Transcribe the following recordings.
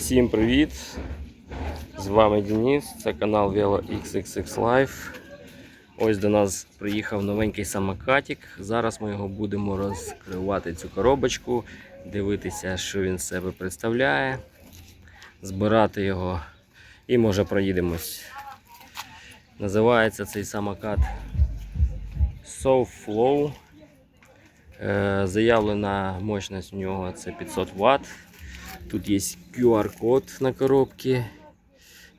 Всім привіт! З вами Денис, це канал Velo XXX Live. Ось до нас приїхав новенький самокатик. Зараз ми його будемо розкривати цю коробочку, дивитися, що він себе представляє, збирати його і може проїдемось. Називається цей самокат SoFlow. Е, Заявлена мощність у нього це 500 Вт. Тут є QR-код на коробці.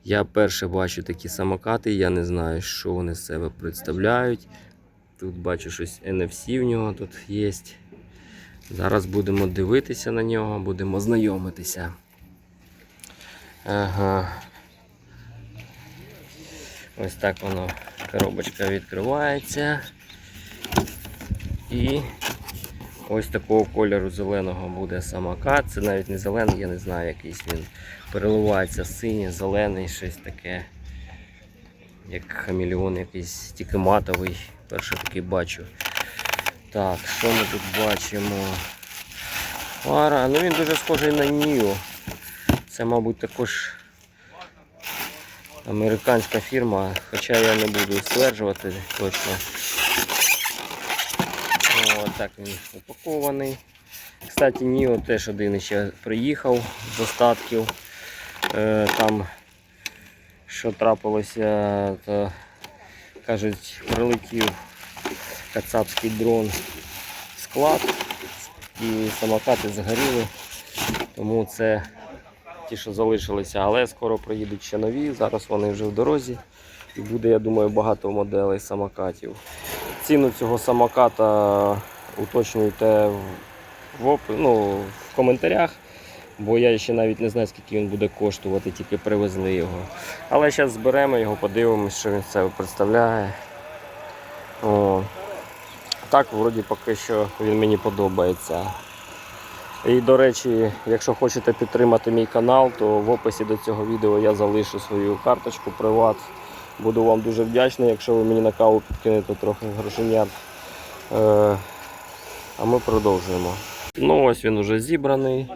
Я перше бачу такі самокати, я не знаю, що вони з себе представляють. Тут бачу щось NFC в нього тут є. Зараз будемо дивитися на нього, будемо знайомитися. Ага. Ось так воно коробочка відкривається. І Ось такого кольору зеленого буде самокат. Це навіть не зелений, я не знаю, якийсь він переливається синій, зелений, щось таке. Як хамелеон якийсь тільки матовий. Перший такий бачу. Так, що ми тут бачимо? Фара, ну він дуже схожий на Нію. Це, мабуть, також американська фірма, хоча я не буду стверджувати точно. О, так він упакований. Кстати, Ніо теж один ще приїхав з остатків. Е, там, що трапилося, то кажуть, прилетів кацапський дрон склад і самокати згоріли. Тому це ті, що залишилися, але скоро приїдуть ще нові. Зараз вони вже в дорозі. І буде, я думаю, багато моделей самокатів. Ціну цього самоката уточнюйте в, оп- ну, в коментарях, бо я ще навіть не знаю, скільки він буде коштувати, тільки привезли його. Але зараз зберемо його, подивимось, що він себе представляє. О. Так, вроді поки що він мені подобається. І, до речі, якщо хочете підтримати мій канал, то в описі до цього відео я залишу свою карточку приват. Буду вам дуже вдячний, якщо ви мені на каву підкинете трохи грошенят. А ми продовжуємо. Ну ось він вже зібраний.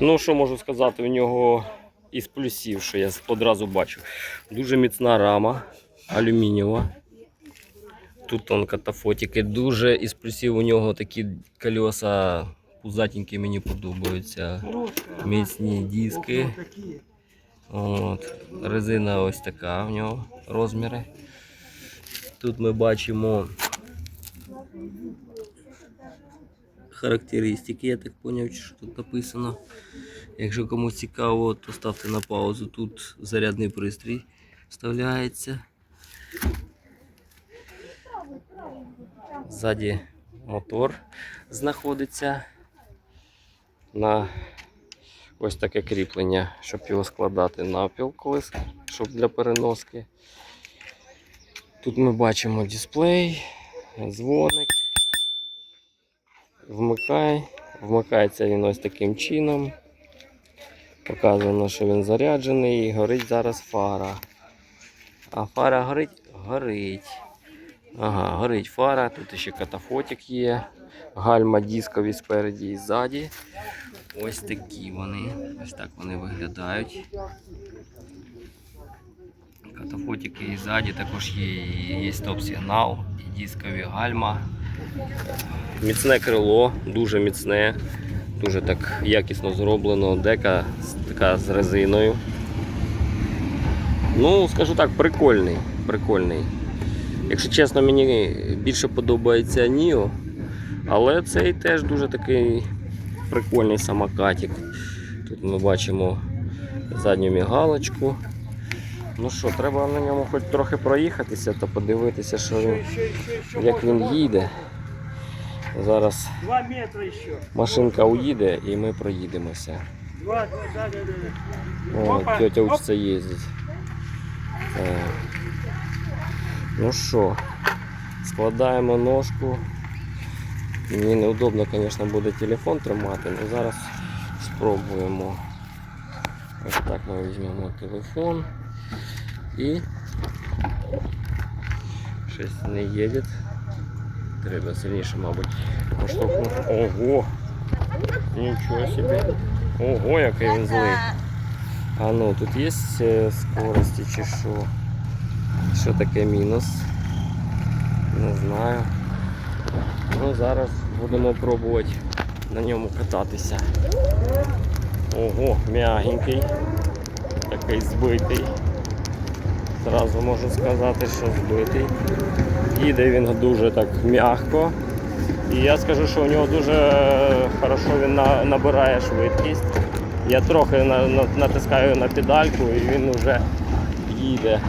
Ну, що можу сказати, у нього із плюсів, що я одразу бачу. Дуже міцна рама, алюмінієва. Тут он катафотики. Дуже із плюсів у нього такі колеса пузатенькі мені подобаються. Міцні диски. От. Резина ось така в нього розміри. Тут ми бачимо характеристики, я так зрозумів, що тут написано. Якщо комусь цікаво, то ставте на паузу. Тут зарядний пристрій вставляється. Ззаді мотор знаходиться на ось таке кріплення, щоб його складати навпіл колись, щоб для переноски. Тут ми бачимо дисплей, дзвоник. Вмикай. Вмикається він ось таким чином. Показано, що він заряджений і горить зараз фара. А фара горить? Горить. Ага, горить фара, тут ще катафотик є. Гальма дискові спереді і ззаді. Ось такі вони. Ось так вони виглядають. Катафотики і ззаді також є, є стоп-сигнал, і дискові гальма. Міцне крило, дуже міцне, дуже так якісно зроблено. Дека така з резиною. Ну, скажу так, прикольний. прикольний. Якщо чесно, мені більше подобається Ніо, але цей теж дуже такий прикольний самокатик. Тут ми бачимо задню мігалочку. Ну що, треба на ньому хоч трохи проїхатися та подивитися, що як він їде. Зараз Два метра еще. машинка уїде і ми проїдемося. Два, два, да, да, да. О, Опа, тетя оп. учиться їздить. Так. Ну що, складаємо ножку. Мені неудобно, звісно, буде телефон тримати, але зараз спробуємо. Ось так ми візьмемо телефон і щось не їде. Треба сильніше, мабуть, поштовхнути. Ого! Нічого собі. Ого, який він злий. А ну, тут є е, скорості чи що? Що таке мінус? Не знаю. Ну, зараз будемо пробувати на ньому кататися. Ого, м'ягенький. Такий збитий. Зразу можу сказати, що збитий. Їде він дуже так м'яко. І я скажу, що у нього дуже хорошо він набирає швидкість. Я трохи на- на- натискаю на педальку і він вже їде.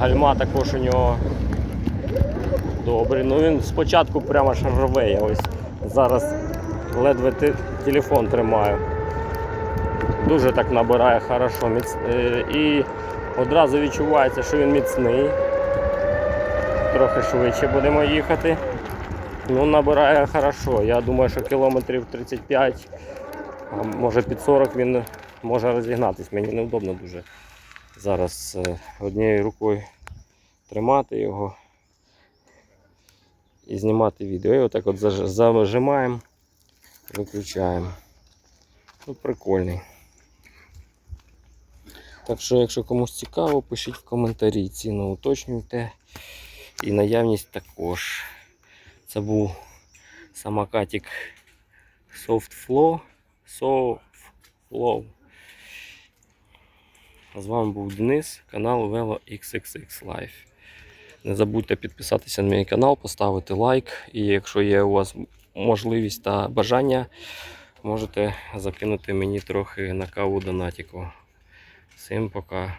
Гальма також у нього добрий. Ну він спочатку прямо. Я ось зараз ледве телефон тримаю. Дуже так набирає хорошо. Е, І одразу відчувається, що він міцний. Трохи швидше будемо їхати. Ну, набирає хорошо. Я думаю, що кілометрів 35, а може під 40 він може розігнатись. Мені неудобно дуже зараз е, однією рукою тримати його і знімати відео. І отак от зажимаємо, виключаємо. Ну, прикольний. Так що, якщо комусь цікаво, пишіть в коментарі. Ціну уточнюйте. І наявність також. Це був самокатик Soft Flow. Soft Flow. З вами був Денис, канал Velo XXX Live. Не забудьте підписатися на мій канал, поставити лайк. І якщо є у вас можливість та бажання, можете закинути мені трохи на каву донатіку. Всім пока.